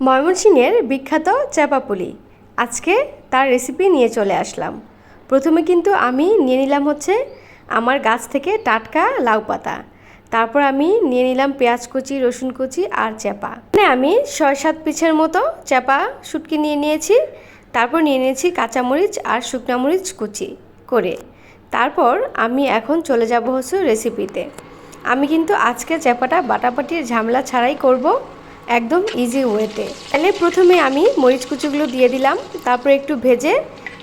ময়মনসিংহের বিখ্যাত চাপাপুলি আজকে তার রেসিপি নিয়ে চলে আসলাম। প্রথমে কিন্তু আমি নিয়ে নিলাম হচ্ছে আমার গাছ থেকে টাটকা লাউ পাতা। তারপর আমি নিয়ে নিলাম পেঁয়াজ কুচি, রসুন কুচি আর চ্যাপা। মানে আমি ছয় সাত পিছের মতো চ্যাপা শুটকি নিয়ে নিয়েছি। তারপর নিয়ে নিয়েছি কাঁচামরিচ আর শুকনা মরিচ কুচি করে। তারপর আমি এখন চলে যাব হচ্ছে রেসিপিতে আমি কিন্তু আজকে চ্যাপাটা বাটাবাটির ঝামেলা ছাড়াই করব। একদম ইজি ওয়েতে তাহলে প্রথমে আমি মরিচ কুচিগুলো দিয়ে দিলাম, তারপর একটু ভেজে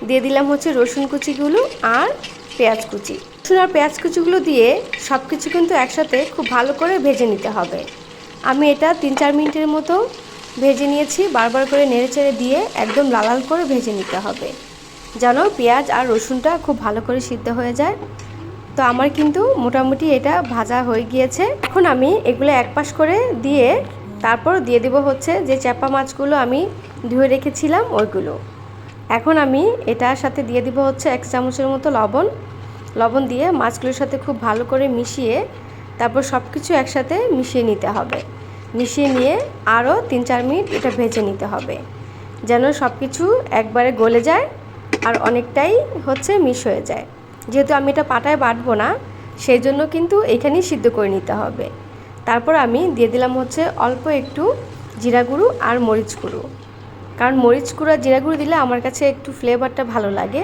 দিয়ে দিলাম হচ্ছে রসুন কুচিগুলো আর পেঁয়াজ কুচি। রসুন আর পেঁয়াজ কুচিগুলো দিয়ে সব কিছু কিন্তু একসাথে খুব ভালো করে ভেজে নিতে হবে। আমি এটা তিন চার মিনিটের মতো ভেজে নিয়েছি, বারবার করে নেড়ে চেড়ে দিয়ে একদম লাল লাল করে ভেজে নিতে হবে। যেন পেঁয়াজ আর রসুনটা খুব ভালো করে সিদ্ধ হয়ে যায়। তো আমার কিন্তু মোটামুটি এটা ভাজা হয়ে গিয়েছে। এখন আমি এগুলো এক পাশ করে দিয়ে তারপর দিয়ে দেবো হচ্ছে যে চ্যাপা মাছগুলো আমি ধুয়ে রেখেছিলাম ওইগুলো। এখন আমি এটার সাথে দিয়ে দিব হচ্ছে এক চামচের মতো লবণ। লবণ দিয়ে মাছগুলোর সাথে খুব ভালো করে মিশিয়ে তারপর সব কিছু একসাথে মিশিয়ে নিতে হবে। মিশিয়ে নিয়ে আরও তিন চার মিনিট এটা ভেজে নিতে হবে। যেন সব কিছু একবারে গলে যায় আর অনেকটাই হচ্ছে মিশ হয়ে যায়। যেহেতু আমি এটা পাটায় বাটবো না, সেই জন্য কিন্তু এখানেই সিদ্ধ করে নিতে হবে। তারপর আমি দিয়ে দিলাম হচ্ছে অল্প একটু জিরা গুঁড়ো আর মরিচ গুঁড়ো। কারণ মরিচ গুঁড়ো আর জিরা গুঁড়ো দিলে আমার কাছে একটু ফ্লেভারটা ভালো লাগে।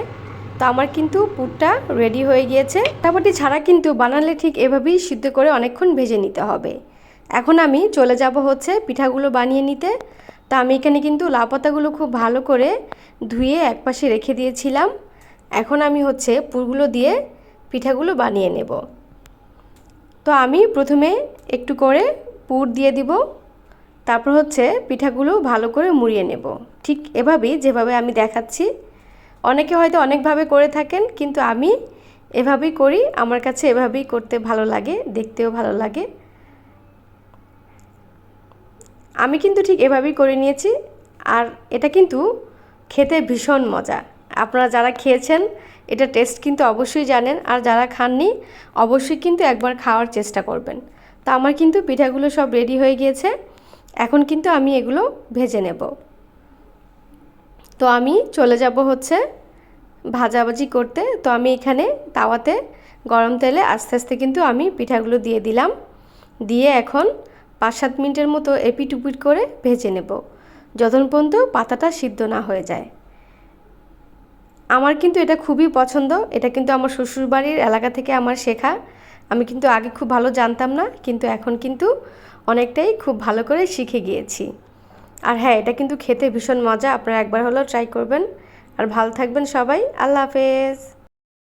তো আমার কিন্তু পুরটা রেডি হয়ে গিয়েছে। তারপরটি ছাড়া কিন্তু বানালে ঠিক এভাবেই সিদ্ধ করে অনেকক্ষণ ভেজে নিতে হবে। এখন আমি চলে যাব হচ্ছে পিঠাগুলো বানিয়ে নিতে। তা আমি এখানে কিন্তু লাউ পাতাগুলো খুব ভালো করে ধুয়ে একপাশে রেখে দিয়েছিলাম। এখন আমি হচ্ছে পুরগুলো দিয়ে পিঠাগুলো বানিয়ে নেব। তো আমি প্রথমে একটু করে পুর দিয়ে দিব। তারপর হচ্ছে পিঠাগুলো ভালো করে মুড়িয়ে নেব। ঠিক এভাবেই যেভাবে আমি দেখাচ্ছি। অনেকে হয়তো অনেকভাবে করে থাকেন, কিন্তু আমি এভাবেই করি। আমার কাছে এভাবেই করতে ভালো লাগে, দেখতেও ভালো লাগে। আমি কিন্তু ঠিক এভাবেই করে নিয়েছি। আর এটা কিন্তু খেতে ভীষণ মজা। আপনারা যারা খেয়েছেন, এটা টেস্ট কিন্তু অবশ্যই জানেন। আর যারা খাননি, অবশ্যই কিন্তু একবার খাওয়ার চেষ্টা করবেন। তো আমার কিন্তু পিঠাগুলো সব রেডি হয়ে গিয়েছে। এখন কিন্তু আমি এগুলো ভেজে নেব। তো আমি চলে যাব হচ্ছে ভাজাভাজি করতে। তো আমি এখানে তাওয়াতে গরম তেলে আস্তে আস্তে কিন্তু আমি পিঠাগুলো দিয়ে দিলাম। দিয়ে এখন পাঁচ সাত মিনিটের মতো এপিট উপিট করে ভেজে নেব। যতক্ষণ পর্যন্ত পাতাটা সিদ্ধ না হয়ে যায়। আমার কিন্তু এটা খুবই পছন্দ। এটা কিন্তু আমার শ্বশুরবাড়ির এলাকা থেকে আমার শেখা। আমি কিন্তু আগে খুব ভালো জানতাম না, কিন্তু এখন কিন্তু অনেকটাই খুব ভালো করে শিখে গিয়েছি। আর হ্যাঁ এটা কিন্তু খেতে ভীষণ মজা, আপনারা একবার হলেও ট্রাই করবেন। আর ভালো থাকবেন সবাই, আল্লাহ হাফেজ।